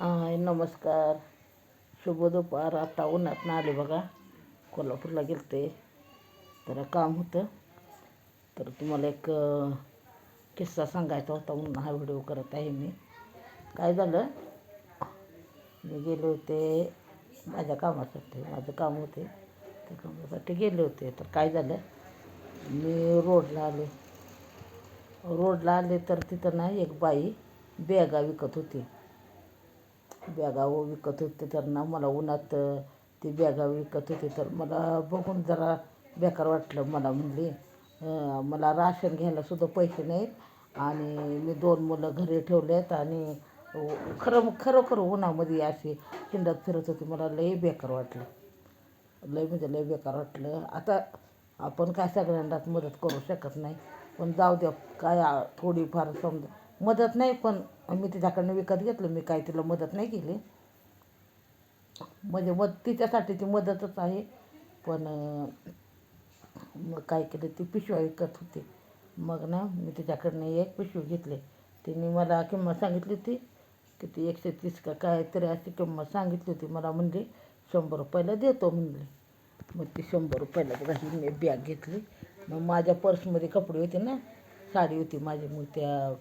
हाय नमस्कार. शुभ दुपार. आता उन्हात आले बघा. कोल्हापूरला गेलते. तर काम होतं. तर तुम्हाला एक किस्सा सांगायचा होता. म्हणून हा व्हिडिओ करत आहे मी. काय झालं? मी गेले होते माझ्या कामासाठी. माझं काम होते. त्या कामासाठी गेले होते. तर काय झालं? मी रोडला आले. रोडला आले तर तिथं ना एक बाई बॅगा विकत होती. बॅगा व विकत होते तर ना मला उन्हात ते ती बॅगा विकत होती तर मला बघून जरा बेकार वाटलं मला म्हणले. मला राशन घ्यायलासुद्धा पैसे नाहीत आणि मी दोन मुलं घरी ठेवले आहेत आणि खरं खरोखर उन्हामध्ये अशी हिंडत फिरत होती. मला लई बेकार वाटलं. लय म्हणजे लय बेकार वाटलं. आता आपण काय सगळ्यांनाच मदत करू शकत नाही. पण जाऊ द्या काय थोडीफार समजा मदत नाही पण मी तिच्याकडनं विकत घेतलं. मी काय तिला मदत नाही केली. म्हणजे मग तिच्यासाठी ती मदतच आहे. पण मग काय केलं ती पिशव्या विकत होती. मग ना मी तिच्याकडनं एक पिशवी घेतली. तिने मला किंमत सांगितली होती किती एकशे तीस का काय तरी अशी किंमत सांगितली होती. मला म्हणली शंभर रुपयाला देतो म्हणली. मग ती शंभर रुपयाला बघा ही मी बॅग घेतली. मग माझ्या पर्समध्ये कपडे होते ना साडी होती माझी. मग त्या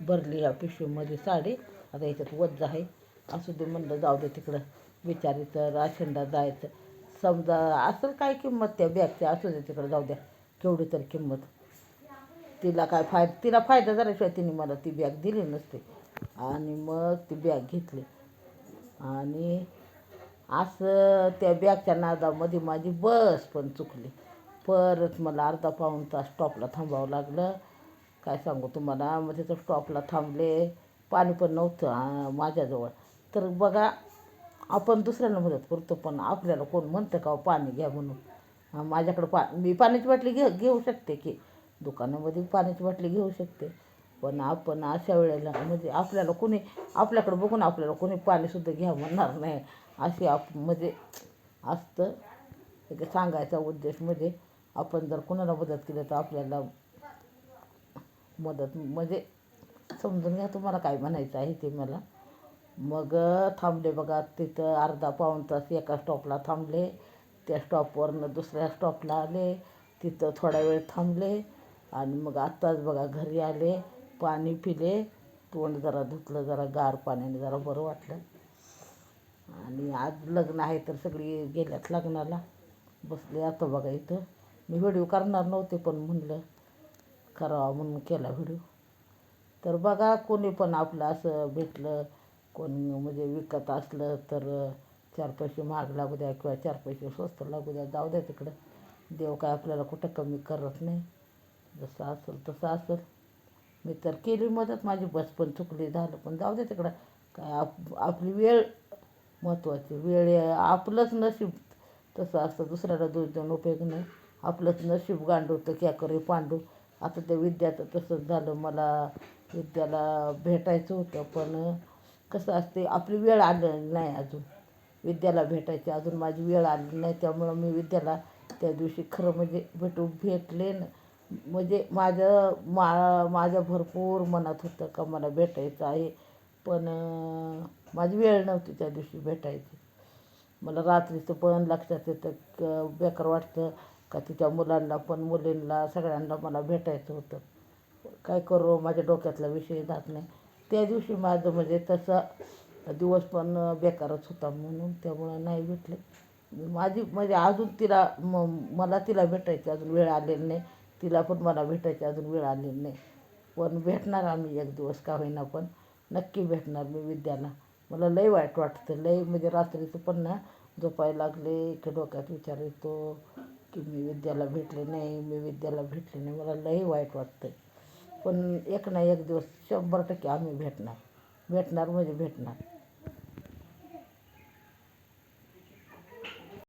भरली या पिशवीमध्ये साडी. आता याच्यात वज्ज आहे. असू दे म्हणलं जाऊ दे तिकडं. विचारायचं राशनला जायचं समजा असेल काय किंमत त्या बॅगची असू दे तिकडं जाऊ द्या. केवढी तर किंमत. तिला काय फाय तिला फायदा झाल्याशिवाय तिने मला ती बॅग दिली नसते. आणि मग ती बॅग घेतली. आणि असं त्या बॅगच्या नादामध्ये माझी बस पण चुकली. परत मला अर्धा पाऊण तास स्टॉपला थांबावं लागलं. काय सांगू तुम्हाला? मग तिथं स्टॉपला थांबले. पाणी पण नव्हतं माझ्याजवळ. तर बघा आपण दुसऱ्यांना मदत करतो पण आपल्याला कोण म्हणतं का हो, पाणी घ्या म्हणून? माझ्याकडं पा मी पाण्याची बाटली घे घेऊ शकते की? दुकानामध्ये पाण्याची बाटली घेऊ शकते. पण आपण अशा वेळेला म्हणजे आपल्याला कोणी आपल्याकडं बघून आपल्याला कोणी पाणीसुद्धा घ्या म्हणणार नाही. अशी आप म्हणजे असतं. सांगायचा उद्देश म्हणजे आपण जर कोणाला मदत केली तर आपल्याला मदत म्हणजे समजून घ्या तुम्हाला काय म्हणायचं आहे ते मला. मग थांबले बघा तिथं अर्धा पाऊण तास एका स्टॉपला थांबले. त्या स्टॉपवरनं दुसऱ्या स्टॉपला आले. तिथं थोडा वेळ थांबले. आणि मग आत्ताच बघा घरी आले. पाणी पिले. तोंड जरा धुतलं जरा गार पाण्याने जरा बरं वाटलं. आणि आज लग्न आहे तर सगळी गेल्यात लग्नाला. बसले आता बघा इथं. मी व्हिडिओ करणार नव्हते पण म्हणलं करावा म्हणून केला व्हिडिओ तर बघा कोणी पण आपलं असं भेटलं कोण म्हणजे विकत असलं तर चार पैसे महाग लागू द्या किंवा चार पैसे स्वस्त लागू द्या जाऊ द्या तिकडं. देव काय आपल्याला कुठं कमी करत नाही. जसं असेल तसं असेल. मी तर केली मदत माझी बस पण चुकली झालं पण जाऊ द्या तिकडं. काय आप आपली वेळ महत्त्वाची वेळ आहे. आपलंच नशीब तसं असतं दुसऱ्याला दोष देऊन उपयोग नाही. आपलंच नशीब गांडू तर क्या करे पांडू. आता त्या विद्याचं तसंच झालं. मला विद्याला भेटायचं होतं पण कसं असते आपली वेळ आली नाही अजून. विद्याला भेटायची अजून माझी वेळ आली नाही त्यामुळं मी विद्याला त्या दिवशी खरं म्हणजे भेटू भेटले न म्हणजे माझं मा माझ्या भरपूर मनात होतं का मला भेटायचं आहे पण माझी वेळ नव्हती त्या दिवशी भेटायची. मला रात्रीचं पण लक्षात येतं क बेकार वाटतं. का तिच्या मुलांना पण मुलींना सगळ्यांना मला भेटायचं होतं. काय करू माझ्या डोक्यातला विषय जात नाही. त्या दिवशी माझं म्हणजे तसा दिवस पण बेकारच होता म्हणून त्यामुळं नाही भेटले. माझी म्हणजे अजून तिला म मला तिला भेटायची अजून वेळ आलेली नाही. तिला पण मला भेटायची अजून वेळ आलेली नाही. पण भेटणार आम्ही एक दिवस का होईना पण. नक्की भेटणार मी विद्याला. मला लई वाईट वाटतं. लई म्हणजे रात्रीचं पण ना झोपायला लागले की डोक्यात विचार येतो. की मी विद्याला भेटले नाही मी विद्याला भेटले नाही. मला लई वाईट वाटतं पण एक ना एक दिवस शंभर टक्के आम्ही भेटणार. भेटणार म्हणजे भेटणार.